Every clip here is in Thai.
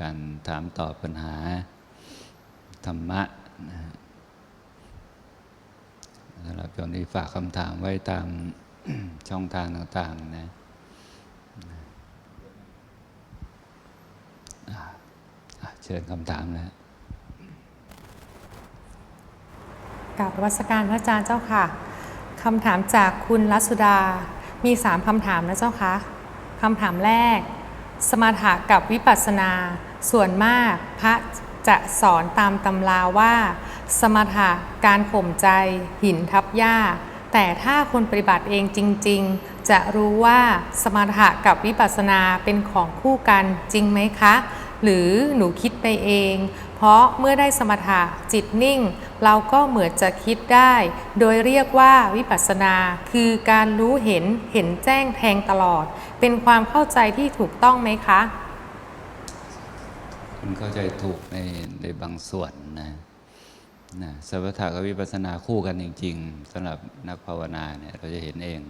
การถามตอบปัญหา ธรรมะสำหรับโยมที่ฝากคำถามไว้ตามช่องทางต่างๆนะเชิญคำถามนะกราบวัสการพระอาจารย์เจ้าค่ะคำถามจากคุณรัสุดา มีสามคำถามนะเจ้าค่ะคำถามแรก สมาถะกับวิปัสสนา ส่วนมากพระจะสอนตามตำราว่า สมถะการข่มใจ หินทับหญ้า แต่ถ้าคนปฏิบัติเองจริง ๆ จะรู้ว่าสมถะกับวิปัสสนาเป็นของคู่กันจริงไหมคะ หรือหนูคิดไปเอง เพราะเมื่อได้สมถะจิตนิ่ง เราก็เหมือนจะคิดได้ โดยเรียกว่าวิปัสสนา คือการรู้เห็นเห็นแจ้งแทงตลอด เป็นความเข้าใจที่ถูกต้องไหมคะ คุณเข้าใจถูกในในบางส่วนนะนะสมถะกับวิปัสสนาคู่กันจริง ๆสำหรับนักภาวนาเนี่ยเราจะเห็นเอง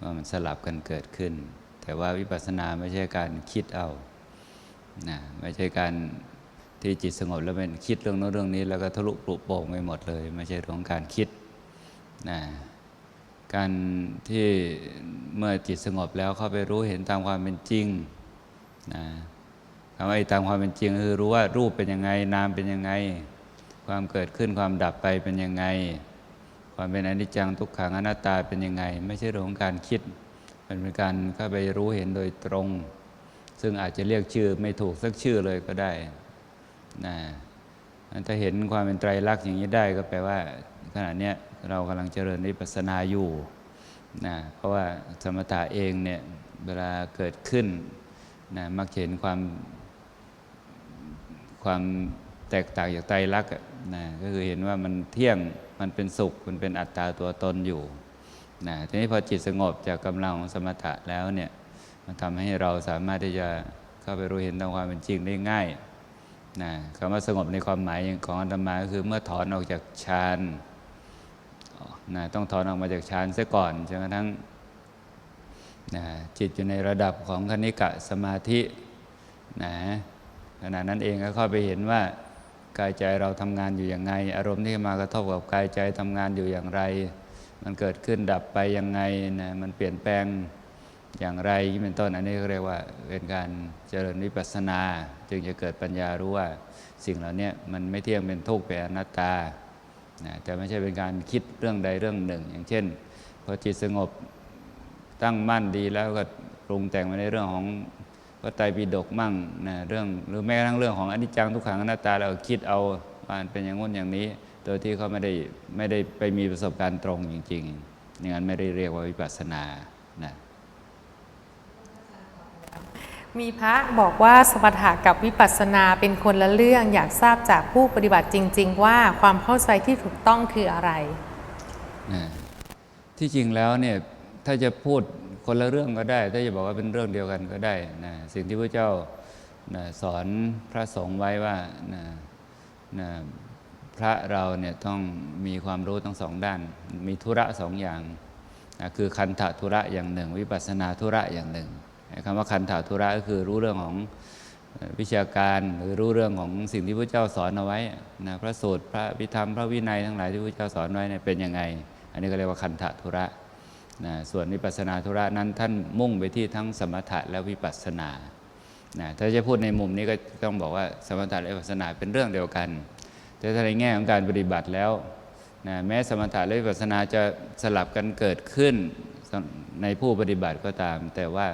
ว่ามันสลับกันเกิดขึ้น แต่ว่าวิปัสสนาไม่ใช่การคิดเอานะไม่ใช่การที่จิตสงบแล้วเป็นคิดเรื่องโน้นเรื่องนี้ แล้วก็ทะลุปลุโป่งไปหมดเลย ไม่ใช่เรื่องการคิดนะการที่เมื่อจิตสงบแล้วเข้าไปรู้เห็นตามความเป็นจริงนะ คำว่าไอ้ตามความเป็นจริงคือรู้ว่ารูปเป็นยังไง นามเป็นยังไง ความเกิดขึ้นความดับไปเป็นยังไง ความเป็นอนิจจังทุกขังอนัตตาเป็นยังไง ไม่ใช่เรื่องของการคิด มันเป็นการเข้าไปรู้เห็นโดยตรง ซึ่งอาจจะเรียกชื่อไม่ถูกสักชื่อเลยก็ได้นะถ้าเห็นความเป็นไตรลักษณ์อย่างนี้ได้ก็แปลว่า ขณะนี้เรากำลังเจริญวิปัสสนาอยู่นะเพราะว่าสมถะเองเนี่ยเวลาเกิดขึ้นนะมักจะเห็นความ ความแตกต่างจากไตรลักษณ์นะก็คือเห็นว่ามันเที่ยงมันเป็นสุขมันเป็นอัตตาตัวตนอยู่นะทีนี้พอจิตสงบจากกำลังของสมถะแล้วเนี่ยมันทำให้เราสามารถที่จะเข้าไปรู้เห็นตามความเป็นจริงได้ง่ายนะคำว่าสงบในความหมายของอาตมาก็คือเมื่อถอนออกจากฌานนะต้องถอนออกมาจากฌานเสียก่อนจนกระทั่งนะจิตอยู่ในระดับของคณิกะสมาธินะ ขณะนั้นเองก็เข้าไปเห็นว่ากายใจเราทำงานอยู่อย่างไง อารมณ์ที่มากระทบกับกายใจทำงานอยู่อย่างไร มันเกิดขึ้นดับไปยังไงนะมันเปลี่ยนแปลงอย่างไรเป็นต้นอันนี้เขาเรียกว่าเป็นการเจริญวิปัสสนา จึงจะเกิดปัญญารู้ว่าสิ่งเหล่านี้มันไม่เที่ยงเป็นทุกข์เป็นอนัตตานะแต่ไม่ใช่เป็นการคิดเรื่องใดเรื่องหนึ่ง อย่างเช่นพอจิตสงบตั้งมั่นดีแล้วก็ปรุงแต่งไปในเรื่องของ พระไตรปิฎกมั่งนะเรื่องหรือแม้กระทั่งเรื่องของอนิจจังทุกขังอนัตตาเราคิดเอาว่ามันเป็นอย่างงู้นอย่างนี้ โดยที่เขาไม่ได้ไม่ได้ไปมีประสบการณ์ตรงจริง ๆ อย่างนั้นไม่ได้เรียกว่าวิปัสสนานะมีพระบอกว่าสมถะกับวิปัสสนาเป็นคนละเรื่องอยากทราบจากผู้ปฏิบัติจริง ๆ ว่าความเข้าใจที่ถูกต้องคืออะไรนะที่จริงแล้วเนี่ยถ้าจะพูด คนละเรื่องก็ได้ ถ้าจะบอกว่าเป็นเรื่องเดียวกันก็ได้นะสิ่งที่พระเจ้านะสอนพระสงฆ์ไว้ว่านะนะพระเราเนี่ยต้องมีความรู้ทั้งสองด้าน มีธุระสองอย่างนะคือคันธธุระอย่างหนึ่ง วิปัสนาธุระอย่างหนึ่งคำว่าคันธธุระก็คือรู้เรื่องของวิชาการหรือรู้เรื่องของสิ่งที่พระเจ้าสอนเอาไว้นะพระสูตรพระพิธรรมพระวินัยทั้งหลายที่พระเจ้าสอนไว้เนี่ยเป็นยังไง อันนี้ก็เรียกว่าคันธทุระ นะส่วนวิปัสนาธุระนั้นท่านมุ่งไปที่ทั้งสมถะและวิปัสนานะถ้าจะพูดในมุมนี้ก็ต้องบอกว่าสมถะและวิปัสนาเป็นเรื่องเดียวกัน แต่ถ้าในแง่ของการปฏิบัติแล้วนะแม้สมถะและวิปัสนาจะสลับกันเกิดขึ้นในผู้ปฏิบัติก็ตาม แต่ว่า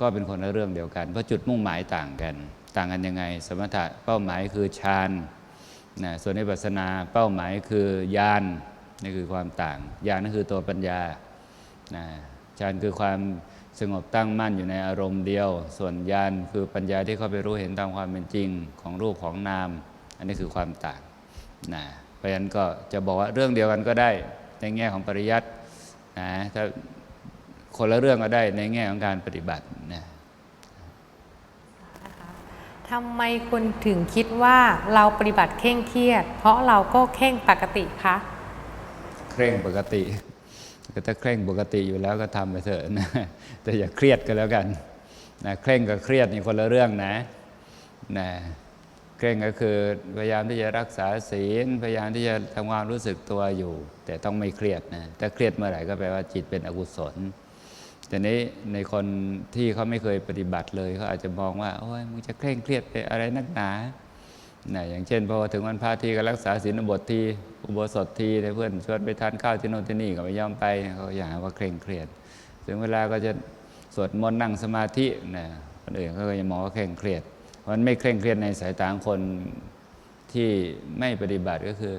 ก็เป็นคนละเรื่องเดียวกัน เพราะจุดมุ่งหมายต่างกัน ต่างกันยังไง สมถะเป้าหมายคือฌานนะส่วนวิปัสนาเป้าหมายคือญาณนี่คือความต่างญาณนั่นคือตัวปัญญา นะฌานคือความสงบตั้งมั่นอยู่ในอารมณ์เดียว ส่วนญาณคือปัญญาที่เข้าไปรู้เห็นตามความเป็นจริงของรูปของนาม อันนี้คือความต่างนะเพราะฉะนั้นก็จะบอกว่าเรื่องเดียวกันก็ได้ในแง่ของปริยัตินะถ้าคนละเรื่องก็ได้ในแง่ของการปฏิบัตินะทำไมคนถึงคิดว่าเราปฏิบัติเคร่งเครียด เพราะเราก็เคร่งปกติคะ เคร่งปกติ ก็ถ้าเคร่งปกติอยู่แล้วก็ทำไปเถอะนะแต่อย่าเครียดก็แล้วกันนะเคร่งกับเครียดนี่คนละเรื่องนะนะเคร่งก็คือพยายามที่จะรักษาศีลพยายามที่จะทำความรู้สึกตัวอยู่ แต่ต้องไม่เครียดนะถ้าเครียดเมื่อไหร่ก็แปลว่าจิตเป็นอกุศลแต่นี้ในคนที่เขาไม่เคยปฏิบัติเลยเขาอาจจะมองว่าโอ้ยมึงจะเคร่งเครียดไปอะไรนักหนา นะอย่างเช่นพอถึงวันพระที่ก็รักษาศีลบสถทีอุโบสถทีเพื่อนชวนไปทานข้าวที่โน่นที่นี่ก็ไม่ยอมไปเขาอยากว่าเคร่งเครียดถึงเวลาก็จะสวดมนต์นั่งสมาธินะคนอื่นเขาก็จะมองว่าเคร่งเครียดเพราะมันไม่เคร่งเครียดในสายตาคนที่ไม่ปฏิบัติก็คือ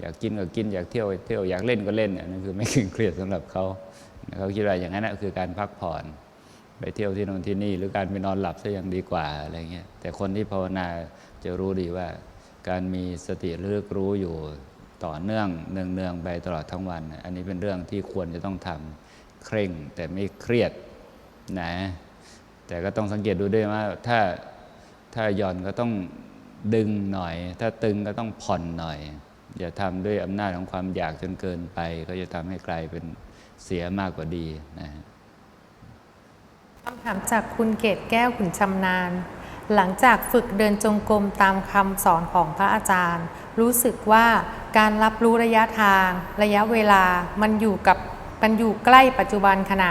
อยากกินก็กินอยากเที่ยวเที่ยวอยากเล่นก็เล่นเนี่ยนั่นคือไม่เคร่งเครียดสำหรับเขาเขาคิดว่าอย่างนั้นนะคือการพักผ่อนไปเที่ยวที่โน่นที่นี่ หรือการไปนอนหลับซะยังดีกว่าอะไรเงี้ยแต่คนที่ภาวนา จะรู้ดีว่า การมีสติระลึกรู้อยู่ต่อเนื่องเนืองเนืองๆไปตลอดทั้งวัน อันนี้เป็นเรื่องที่ควรจะต้องทำเคร่งแต่ไม่เครียดนะแต่ก็ต้องสังเกตดูด้วยว่าถ้าถ้าหย่อนก็ต้องดึงหน่อย ถ้าตึงก็ต้องผ่อนหน่อย อย่าทำด้วยอำนาจของความอยากจนเกินไป ก็จะทำให้กลายเป็นเสียมากกว่าดีนะคำถามจากคุณเกตแก้วขุนชำนาญ หลังจากฝึกเดินจงกรมตามคำสอนของพระอาจารย์ รู้สึกว่าการรับรู้ระยะทาง ระยะเวลามันอยู่กับมันอยู่ใกล้ปัจจุบันขณะ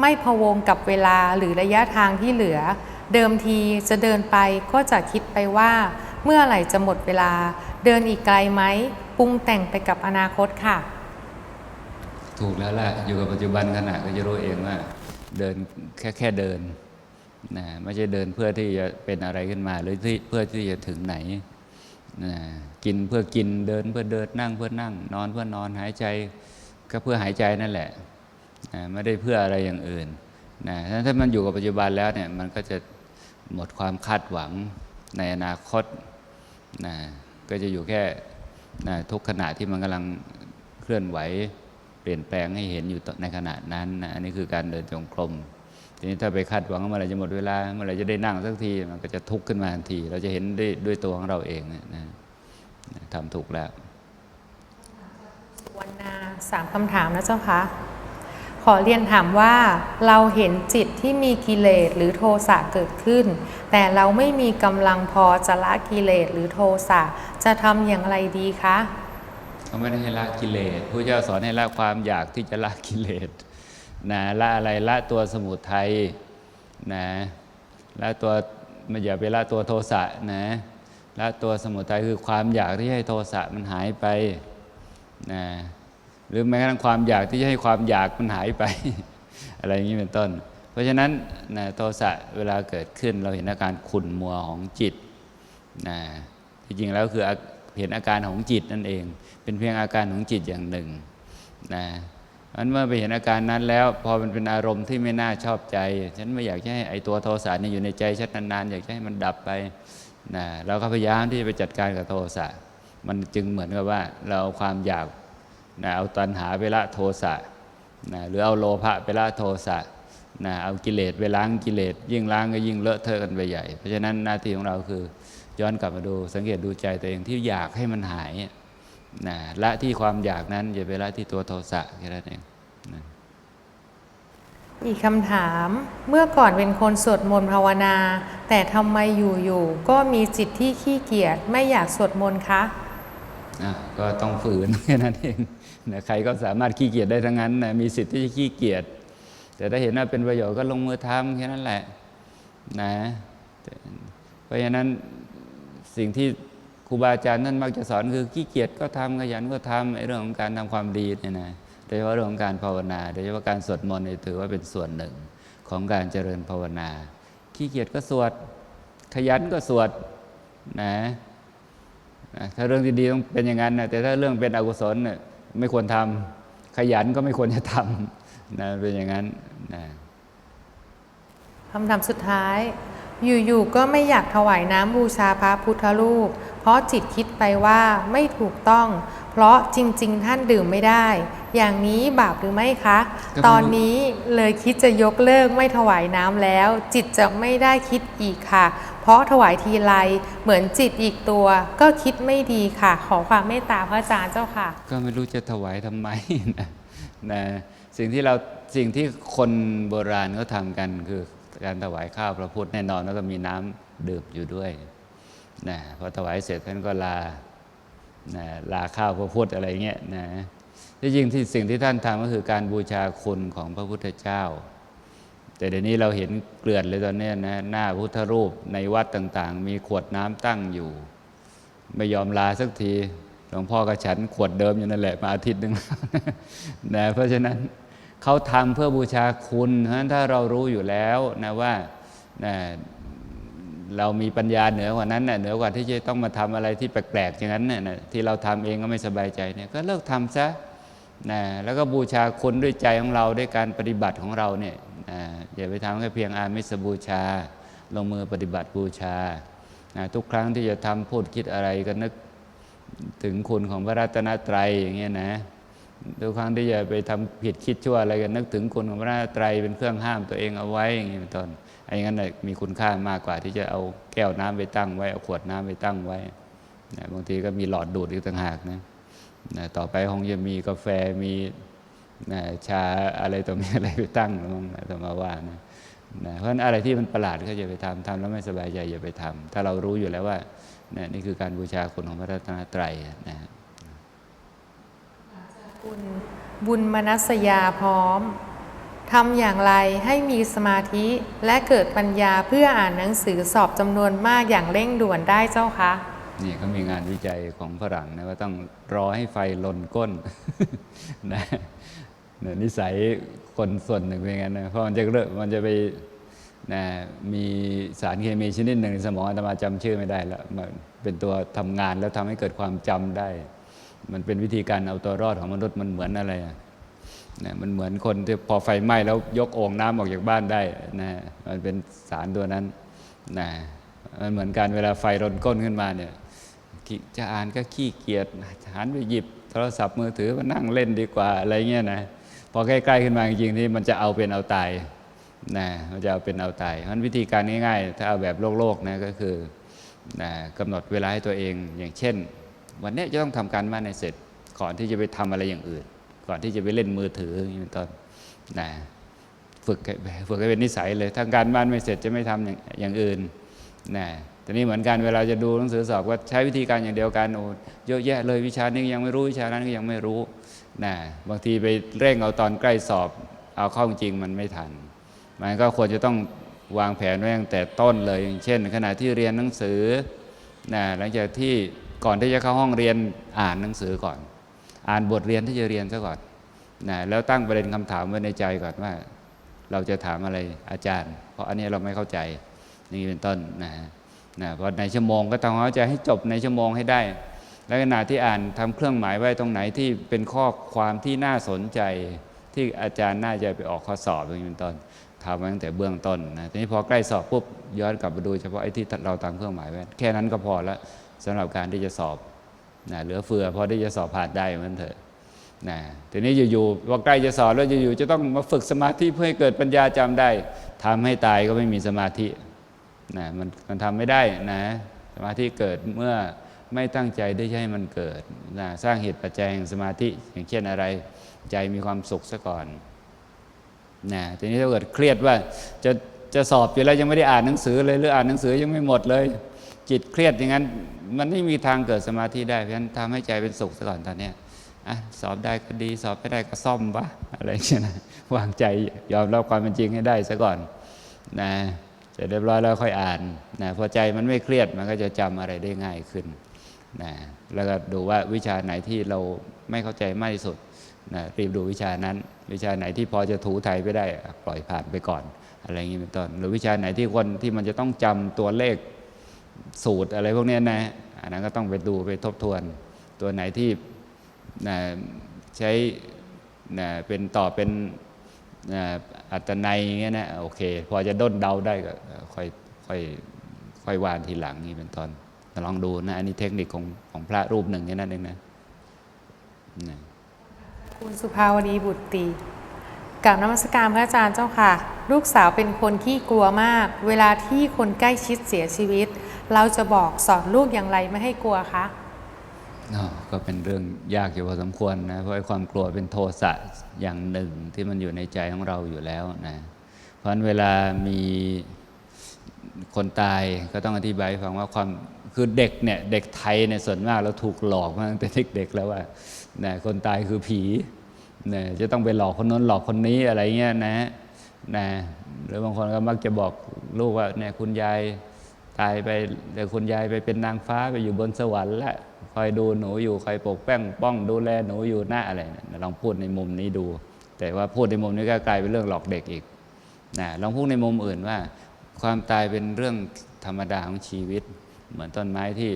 ไม่พะวงกับเวลาหรือระยะทางที่เหลือ เดิมทีจะเดินไปก็จะคิดไปว่า เมื่อไหร่จะหมดเวลา เดินอีกไกลไหมปรุงแต่งไปกับอนาคตค่ะ ถูกแล้วล่ะอยู่กับปัจจุบันขณะก็จะรู้เองว่า เดินแค่แค่เดิน นะไม่ใช่เดินเพื่อที่จะเป็นอะไรขึ้นมา หรือที่เพื่อที่จะถึงไหนนะกินเพื่อกินเดินเพื่อเดินนั่งเพื่อนั่ง นอนเพื่อนอนหายใจก็เพื่อหายใจนั่นแหละนะไม่ได้เพื่ออะไรอย่างอื่นนะถ้ามันอยู่กับปัจจุบันแล้วเนี่ยมันก็จะหมดความคาดหวังในอนาคตนะก็จะอยู่แค่นะทุกขณะที่มันกำลังเคลื่อนไหว เปลี่ยนแปลงให้เห็นอยู่ในขณะนั้นนะอันนี้คือการเดินจงกรม ทีนี้ถ้าไปคาดหวังว่าเมื่อไหรจะหมดเวลาเมื่อไหรจะได้นั่งสักทีมันก็จะทุกข์ขึ้นมาทันที เราจะเห็นด้วยด้วยตัวของเราเองนะนะทำถูกแล้ววันนาสามคำถามนะเจ้าคะขอเรียนถามว่าเราเห็นจิตที่มีกิเลสหรือโทสะเกิดขึ้น แต่เราไม่มีกำลังพอจะละกิเลสหรือโทสะจะทำอย่างไรดีคะเขาไม่ได้ให้ละกิเลสพระเจ้าสอนให้ละความอยากที่จะละกิเลส นะละอะไรละตัวสมุทัยนะละตัวไม่อย่าไปละตัวโทสะนะละตัวสมุทัยคือความอยากที่ให้โทสะมันหายไปนะหรือแม้กระทั่งความอยากที่จะให้ความอยากมันหายไป อะไรอย่างนี้เป็นต้น เพราะฉะนั้นนะโทสะเวลาเกิดขึ้นเราเห็นอาการขุ่นมัวของจิตนะที่จริงแล้วคือเห็นอาการของจิตนั่นเอง เป็นเพียงอาการของจิตอย่างหนึ่งนะ มันเมื่อไปเห็นอาการนั้นแล้ว พอมันเป็นอารมณ์ที่ไม่น่าชอบใจ ฉันไม่อยากให้ไอตัวโทสะนี่อยู่ในใจฉันนานๆอยากให้มันดับไปนะเราก็พยายามที่จะไปจัดการกับโทสะมันจึงเหมือนกับว่า เราเอาความอยากนะเอาตัณหาไปละโทสะนะหรือเอาโลภะไปละโทสะนะเอากิเลสไปล้างกิเลสยิ่งล้างก็ยิ่งเลอะเทอะกันไปใหญ่ เพราะฉะนั้นหน้าที่ของเราคือย้อนกลับมาดูสังเกตดูใจตัวเองที่อยากให้มันหาย นะละที่ความอยากนั้น อย่าไปละที่ตัวโทสะแค่นั้นเองนะอีกคำถามเมื่อก่อนเป็นคนสวดมนต์ภาวนา แต่ทำไมอยู่ๆก็มีจิตที่ขี้เกียจไม่อยากสวดมนต์คะอะก็ต้องฝืนแค่นั้นเองนะใครก็สามารถขี้เกียจได้ทั้งนั้นนะมีสิทธิ์ที่จะขี้เกียจแต่ถ้าเห็นว่าเป็นประโยชน์ก็ลงมือทำแค่นั้นแหละนะแต่เพราะฉะนั้นสิ่งที่ ครูบาอาจารย์ท่านมักจะสอนคือขี้เกียจก็ทำขยันก็ทำไอ้เรื่องของการทำความดีเนี่ยนะโดยเฉพาะเรื่องของการภาวนาโดยเฉพาะการสวดมนต์เนี่ยถือว่าเป็นส่วนหนึ่งของการเจริญภาวนา ขี้เกียจก็สวด ขยันก็สวดนะนะถ้าเรื่องที่ดีต้องเป็นอย่างนั้นนะแต่ถ้าเรื่องเป็นอกุศลเนี่ยไม่ควรทำขยันก็ไม่ควรจะทำนะเป็นอย่างนั้นนะคำถามสุดท้าย อยู่ๆก็ไม่อยากถวายน้ำบูชาพระพุทธรูป เพราะจิตคิดไปว่าไม่ถูกต้อง เพราะจริง ๆ ท่านดื่มไม่ได้ อย่างนี้บาปหรือไม่คะ ตอนนี้เลยคิดจะยกเลิกไม่ถวายน้ำแล้ว จิตจะไม่ได้คิดอีกค่ะ เพราะถวายทีไรเหมือนจิตอีกตัว ก็คิดไม่ดีค่ะ ขอความเมตตาพระอาจารย์เจ้าค่ะ ก็ไม่รู้จะถวายทำไมนะนะสิ่งที่เราสิ่งที่คนโบราณเขาทำกันคือ การถวายข้าวพระพุทธแน่นอนแล้วก็มีน้ำดื่มอยู่ด้วยนะพอถวายเสร็จท่านก็ลานะลาข้าวพระพุทธอะไรเงี้ยนะที่จริงที่สิ่งที่ท่านทำก็คือการบูชาคุณของพระพุทธเจ้า แต่เดี๋ยวนี้เราเห็นเกลื่อนเลยตอนนี้นะหน้าพุทธรูปในวัดต่างๆ มีขวดน้ำตั้งอยู่ ไม่ยอมลาสักทีหลวงพ่อก็ฉันขวดเดิมอยู่นั่นแหละมาอาทิตย์หนึ่งนะเพราะฉะนั้น เขาทำเพื่อบูชาคุณเพราะฉะนั้นถ้าเรารู้อยู่แล้วนะว่านะเรามีปัญญาเหนือกว่านั้นนะเหนือกว่าที่จะต้องมาทำอะไรที่แปลกๆอย่างนั้นนะที่เราทำเองก็ไม่สบายใจเนี่ยก็เลิกทำซะนะแล้วก็บูชาคุณด้วยใจของเราด้วยการปฏิบัติของเราเนี่ยนะอย่าไปทำแค่เพียงอามิสบูชา ลงมือปฏิบัติบูชานะทุกครั้งที่จะทำพูดคิดอะไรก็นึกถึงคุณของพระรัตนตรัยอย่างเงี้ยนะ ทุกครั้งที่จะไปทำผิดคิดชั่วอะไรกันนึกถึงคุณของพระรัตรัยเป็นเครื่องห้ามตัวเองเอาไว้อย่างเงี้ยเป็นต้นไอ้งั้นน่ะมีคุณค่ามากกว่าที่จะเอาแก้วน้ำไปตั้งไว้เอาขวดน้ำไปตั้งไว้นะบางทีก็มีหลอดดูดอีกต่างหากนะนะต่อไปคงจะมีกาแฟมีนะชาอะไรตัวนี้อะไรไปตั้งลงนะธรรมาว่านะนะเพราะฉะนั้นอะไรที่มันประหลาดก็อย่าไปทำทำแล้วไม่สบายใจอย่าไปทำถ้าเรารู้อยู่แล้วว่านะนี่คือการบูชาคุณของพระรัตนตรัยนะฮะ คุณบุญมนัสยาพร้อมทำอย่างไรให้มีสมาธิและเกิดปัญญาเพื่ออ่านหนังสือสอบจำนวนมากอย่างเร่งด่วนได้เจ้าคะนี่เขามีงานวิจัยของฝรั่งนะว่าต้องรอให้ไฟลนก้นนะน,นิสัยคนส่วนหนึ่งเป็นอย่างนั้นนะเพราะมันจะเริ่มมันจะไปนะมีสารเคมีชนิดหนึ่งในสมองอาตมาจำชื่อไม่ได้แล้วมันเป็นตัวทำงานแล้วทำให้เกิดความจำได้ มันเป็นวิธีการเอาตัวรอดของมนุษย์มันเหมือนอะไรนะมันเหมือนคนที่พอไฟไหม้แล้วยกโอ่งน้ำออกจากบ้านได้นะมันเป็นสารตัวนั้นนะมันเหมือนการเวลาไฟรนก้นขึ้นมาเนี่ยจะอ่านก็ขี้เกียจหันไปหยิบโทรศัพท์มือถือมานั่งเล่นดีกว่าอะไรเงี้ยนะพอใกล้ๆขึ้นมาจริงๆที่มันจะเอาเป็นเอาตายนะมันจะเอาเป็นเอาตายเพราะฉะนั้นวิธีการง่ายๆถ้าเอาแบบโลกๆนะก็คือนะกำหนดเวลาให้ตัวเองอย่างเช่น วันนี้จะต้องทำการบ้านในเสร็จ ก่อนที่จะไปทำอะไรอย่างอื่น ก่อนที่จะไปเล่นมือถืออย่างนี้เป็นต้นนะฝึกฝึกให้เป็นนิสัยเลยถ้าการบ้านไม่เสร็จจะไม่ทำอย่างอย่างอื่นนะแต่นี่เหมือนกันเวลาจะดูหนังสือสอบก็ใช้วิธีการอย่างเดียวกันโอ้เยอะแยะเลยวิชานี้ยังไม่รู้วิชานั้นก็ยังไม่รู้นะบางทีไปเร่งเอาตอนใกล้สอบเอาข้าจริงมันไม่ทัน มันก็ควรจะต้องวางแผนไว้ตั้งแต่ต้นเลยอย่างเช่น ขณะที่เรียนหนังสือนะหลังจากที่ ก่อนที่จะเข้าห้องเรียนอ่านหนังสือก่อน อ่านบทเรียนที่จะเรียนซะก่อนนะแล้วตั้งประเด็นคำถามไว้ในใจก่อนว่า เราจะถามอะไรอาจารย์ เพราะอันนี้เราไม่เข้าใจนี่เป็นต้นนะฮะนะพราะในชั่วโมงก็ต้องเอาใจให้จบในชั่วโมงให้ได้ และขณะที่อ่านทำเครื่องหมายไว้ตรงไหนที่เป็นข้อความที่น่าสนใจที่อาจารย์น่าจะไปออกข้อสอบอย่างนี้เป็นต้นทำไว้ตั้งแต่เบื้องต้นนะทีนี้พอใกล้สอบปุ๊บย้อนกลับมาดูเฉพาะไอ้ที่เราตั้งเครื่องหมายไว้แค่นั้นก็พอแล้ว สำหรับการที่จะสอบนะเหลือเฟือพอที่จะสอบผ่านได้เหมือนเถอะนะทีนี้อยู่ๆว่าใกล้จะสอบแล้วอยู่ๆจะต้องมาฝึกสมาธิเพื่อให้เกิดปัญญาจำได้ทำให้ตายก็ไม่มีสมาธินะมันมันทำไม่ได้นะสมาธิเกิดเมื่อไม่ตั้งใจได้ให้มันเกิดนะสร้างเหตุปัจจัยแห่งสมาธิอย่างเช่นอะไร ใจมีความสุขซะก่อนนะทีนี้ถ้าเกิดเครียดว่าจะจะสอบอยู่แล้วยังไม่ได้อ่านหนังสือเลยหรืออ่านหนังสือยังไม่หมดเลย จิตเครียดอย่างนั้น มันไม่มีทางเกิดสมาธิได้เพราะฉะนั้นทำให้ใจเป็นสุขซะก่อนตอนนี้อะสอบได้ก็ดีสอบไม่ได้ก็ซ่อมวะอะไรอย่างเงี้ยนะวางใจยอมรับความเป็นจริงให้ได้ซะก่อนนะเสร็จเรียบร้อยแล้วค่อยอ่านนะพอใจมันไม่เครียดมันก็จะจำอะไรได้ง่ายขึ้นนะแล้วก็ดูว่าวิชาไหนที่เราไม่เข้าใจมากที่สุดนะรีบดูวิชานั้น วิชาไหนที่พอจะถูไถไปได้อะปล่อยผ่านไปก่อน อะไรอย่างนี้เป็นต้นหรือวิชาไหนที่คนที่มันจะต้องจำตัวเลข สูตรอะไรพวกนี้นะอันนั้นก็ต้องไปดูไปทบทวน ตัวไหนที่นะใช้นะเป็นต่อเป็นนะอัตนัยอย่างเงี้ยนะโอเค พอจะด้นเดาได้ก็ค่อยค่อยค่อยวานทีหลังนี่เป็นตอนลองดูนะ อันนี้เทคนิคของของพระรูปหนึ่งแค่นั้นเองนะนะคุณสุภาวดีบุตรตีกับนมัสการพระอาจารย์เจ้าค่ะ ลูกสาวเป็นคนขี้กลัวมาก เวลาที่คนใกล้ชิดเสียชีวิต เราจะบอกสอนลูกอย่างไรไม่ให้กลัวคะก็เป็นเรื่องยากอยู่พอสมควรนะเพราะความกลัวเป็นโทสะอย่างหนึ่งที่มันอยู่ในใจของเราอยู่แล้วนะเพราะฉะนั้นเวลามีคนตายก็ต้องอธิบายให้ฟังว่าความคือเด็กเนี่ยเด็กไทยเนี่ยส่วนมากเราถูกหลอกมาตั้งแต่เด็กๆแล้วว่านะคนตายคือผีนะจะต้องไปหลอกคนนั้นหลอกคนนี้อะไรเงี้ยนะนะหรือบางคนก็มักจะบอกลูกว่าเนี่ยคุณยาย ตายไปเดี๋ยวคุณยายไปเป็นนางฟ้าไปอยู่บนสวรรค์ละคอยดูหนูอยู่คอยปกแป้งป้องดูแลหนูอยู่หน้าอะไรนะลองพูดในมุมนี้ดู แต่ว่าพูดในมุมนี้ก็กลายเป็นเรื่องหลอกเด็กอีกนะลองพูดในมุมอื่นว่า ความตายเป็นเรื่องธรรมดาของชีวิต เหมือนต้นไม้ที่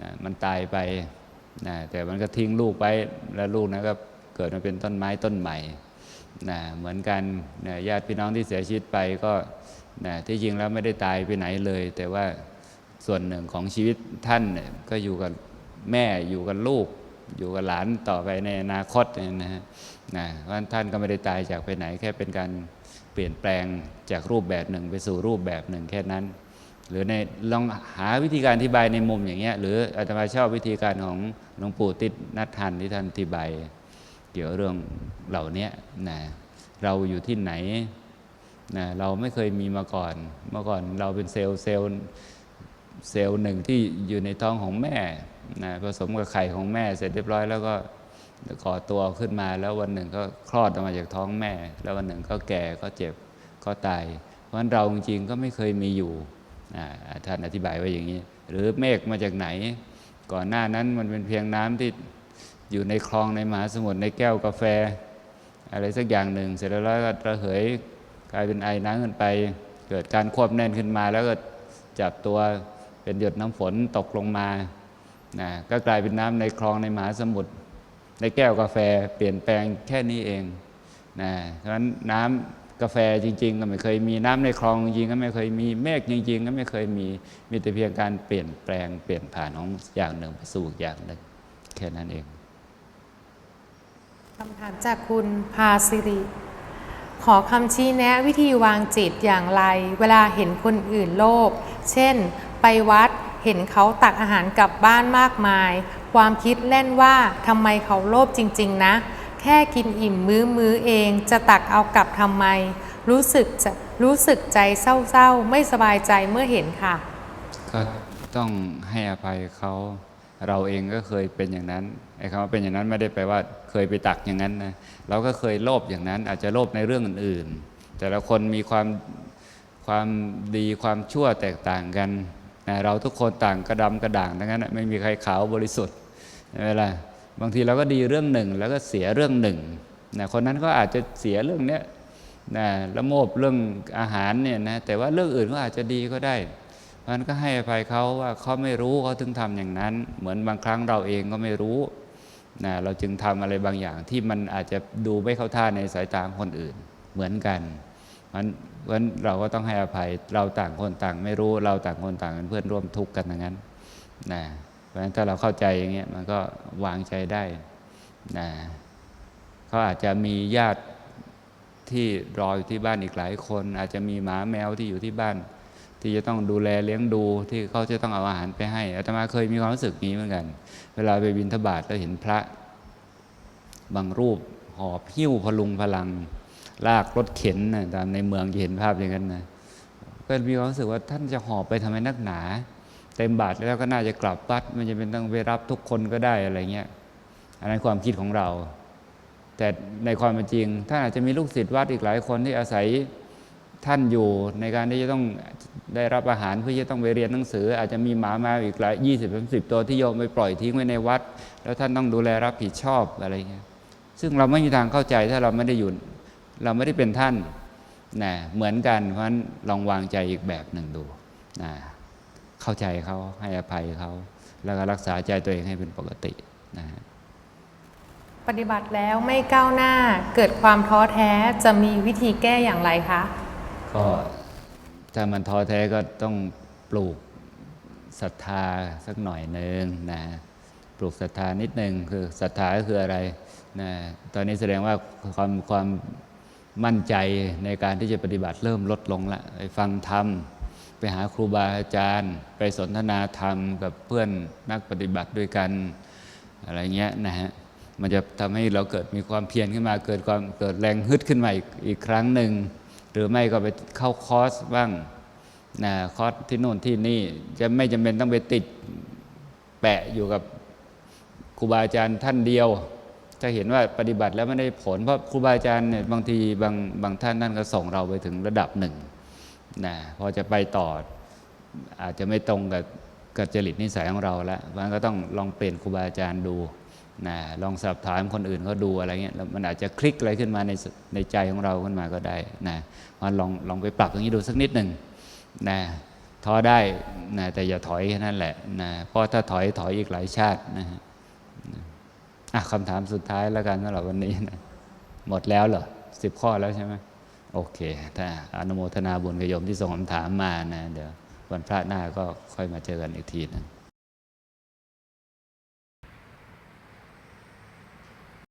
นะมันตายไปนะแต่มันก็ทิ้งลูกไปแล้วลูกนั้นก็เกิดมาเป็นต้นไม้ต้นใหม่นะเหมือนกันนะญาติพี่น้องที่เสียชีวิตไปก็ นะที่จริงแล้วไม่ได้ตายไปไหนเลย แต่ว่าส่วนหนึ่งของชีวิตท่านก็อยู่กับแม่อยู่กับลูก อยู่กับหลานต่อไปในอนาคตนะฮะนะเพราะฉะนั้นท่านก็ไม่ได้ตายจากไปไหน แค่เป็นการเปลี่ยนแปลงจากรูปแบบหนึ่งไปสู่รูปแบบหนึ่งแค่นั้น หรือในลองหาวิธีการอธิบายในมุมอย่างเงี้ยหรืออาตมาชอบวิธีการของหลวงปู่ติดนัททันที่ท่านอธิบายเกี่ยวกับเรื่องเหล่านี้นะเราอยู่ที่ไหน นะเราไม่เคยมีมาก่อน เมื่อก่อนเราเป็นเซลล์เซลล์เซลล์หนึ่งที่อยู่ในท้องของแม่นะผสมกับไข่ของแม่เสร็จเรียบร้อยแล้วก็ก่อตัวขึ้นมาแล้ววันหนึ่งก็คลอดออกมาจากท้องแม่ แล้ววันหนึ่งก็แก่ก็เจ็บก็ตาย เพราะฉะนั้นเราจริงๆก็ไม่เคยมีอยู่ท่านอธิบายไว้อย่างนี้ หรือเมฆมาจากไหน ก่อนหน้านั้นมันเป็นเพียงน้ำที่อยู่ในคลองในมหาสมุทรในแก้วกาแฟ อะไรสักอย่างหนึ่งเสร็จแล้วก็ระเหย กลายเป็นไอน้ำขึ้นไป เกิดการควบแน่นขึ้นมา แล้วก็จับตัวเป็นหยดน้ำฝนตกลงมานะก็กลายเป็นน้ำในคลองในมหาสมุทรในแก้วกาแฟเปลี่ยนแปลงแค่นี้เองนะเพราะฉะนั้นน้ำกาแฟจริง ๆ ก็ไม่เคยมีน้ำในคลองจริงๆก็ไม่เคยมีเมฆจริง ๆ ก็ไม่เคยมีมีแต่เพียงการเปลี่ยนแปลงเปลี่ยนผ่านของอย่างหนึ่งไปสู่อย่างหนึ่งแค่นั้นเองคำถามจากคุณพาสิริ ขอคำชี้แนะวิธีวางจิตอย่างไร เวลาเห็นคนอื่นโลภ เช่น ไปวัดเห็นเขาตักอาหารกลับบ้านมากมาย ความคิดเล่นว่าทำไมเขาโลภจริง ๆ นะ แค่กินอิ่มมื้อมื้อเองจะตักเอากลับทำไม รู้สึกจะรู้สึกใจเศร้าๆ ไม่สบายใจเมื่อเห็นค่ะ ก็ต้องให้อภัยเขา เราเองก็เคยเป็นอย่างนั้นไอ้คำว่าเป็นอย่างนั้นไม่ได้แปลว่าเคยไปตักอย่างนั้นนะเราก็เคยโลภอย่างนั้น อาจจะโลภในเรื่องอื่นๆ แต่ละคนมีความความดีความชั่วแตกต่างกันนะเราทุกคนต่างกระดำกระด่างทั้งนั้นไม่มีใครขาวบริสุทธิ์ใช่ไหมล่ะบางทีเราก็ดีเรื่องหนึ่งแล้วก็เสียเรื่องหนึ่งนะคนนั้นก็อาจจะเสียเรื่องเนี้ยนะละโมบเรื่องอาหารเนี่ยนะแต่ว่าเรื่องอื่นก็อาจจะดีก็ได้ มันก็ให้อภัยเขาว่าเขาไม่รู้เขาถึงทำอย่างนั้น เหมือนบางครั้งเราเองก็ไม่รู้นะเราจึงทำอะไรบางอย่างที่มันอาจจะดูไม่เข้าท่าในสายตาคนอื่นเหมือนกันมันวันเราก็ต้องให้อภัยเราต่างคนต่าง ไม่รู้เราต่างคนต่างเป็นเพื่อนร่วมทุกข์กันอย่างนั้นนะเพราะฉะนั้นถ้าเราเข้าใจอย่างเงี้ยมันก็วางใจได้นะเขาอาจจะมีญาติที่รออยู่ที่บ้านอีกหลายคน อาจจะมีหมาแมวที่อยู่ที่บ้าน ที่จะต้องดูแลเลี้ยงดูที่เขาจะต้องเอาอาหารไปให้อาตมาเคยมีความรู้สึกนี้เหมือนกัน เวลาไปบิณฑบาตแล้วเห็นพระ บางรูปหอบหิ้วพลุงพลัง ลากรถเข็นนะตามในเมืองจะเห็นภาพอย่างนั้นนะก็มีความรู้สึกว่าท่านจะหอบไปทำไมนักหนา เต็มบาทแล้วก็น่าจะกลับวัดมันจะเป็นต้องไปรับทุกคนก็ได้อะไรเงี้ยอันนั้นความคิดของเรา แต่ในความเป็นจริงท่านอาจจะมีลูกศิษย์วัดอีกหลายคนที่อาศัยท่านอยู่ในการที่จะต้อง ได้รับอาหารเพื่อจะต้องไปเรียนหนังสือ อาจจะมีหมามาอีกหลายยี่สิบสามสิบตัวที่โยมไปปล่อยทิ้งไว้ในวัด แล้วท่านต้องดูแลรับผิดชอบอะไรเงี้ยซึ่งเราไม่มีทางเข้าใจถ้าเราไม่ได้อยู่เราไม่ได้เป็นท่านนะเหมือนกันเพราะฉะนั้นลองวางใจอีกแบบหนึ่งดูนะเข้าใจเขาให้อภัยเขาแล้วก็รักษาใจตัวเองให้เป็นปกตินะฮะปฏิบัติแล้วไม่ก้าวหน้าเกิดความท้อแท้จะมีวิธีแก้อย่างไรคะก็ ถ้ามันท้อแท้ก็ต้องปลูกศรัทธาสักหน่อยหนึ่งนะปลูกศรัทธานิดหนึ่งคือศรัทธาก็คืออะไรนะตอนนี้แสดงว่าความความมั่นใจในการที่จะปฏิบัติเริ่มลดลงละไปฟังธรรม ไปหาครูบาอาจารย์ ไปสนทนาธรรมกับเพื่อนนักปฏิบัติด้วยกันอะไรเงี้ยนะฮะมันจะทำให้เราเกิดมีความเพียรขึ้นมาเกิดความเกิดแรงฮึดขึ้นมาอีกอีกครั้งหนึ่ง หรือไม่ก็ไปเข้าคอร์สบ้างนะคอร์สที่โน่นที่นี่จะไม่จำเป็นต้องไปติดแปะอยู่กับครูบาอาจารย์ท่านเดียว ถ้าเห็นว่าปฏิบัติแล้วไม่ได้ผล เพราะครูบาอาจารย์เนี่ยบางทีบางบางท่านท่านก็ส่งเราไปถึงระดับหนึ่งนะพอจะไปต่ออาจจะไม่ตรงกับกับจริตนิสัยของเราแล้วมันก็ต้องลองเปลี่ยนครูบาอาจารย์ดู นะลองสอบถามคนอื่นเขาดูอะไรเงี้ยมันอาจจะคลิกอะไรขึ้นมาในในใจของเราขึ้นมาก็ได้นะมันลองลองไปปรับตรงนี้ดูสักนิดหนึ่งนะท้อได้นะแต่อย่าถอยแค่นั้นแหละนะเพราะถ้าถอยถอยอีกหลายชาตินะอะคำถามสุดท้ายแล้วกันสำหรับวันนี้นะหมดแล้วเหรอสิบข้อแล้วใช่ไหมโอเค ถ้าอนุโมทนาบุญกับโยมที่ส่งคำถามมานะเดี๋ยววันพระหน้าก็ค่อยมาเจอกันอีกทีนึง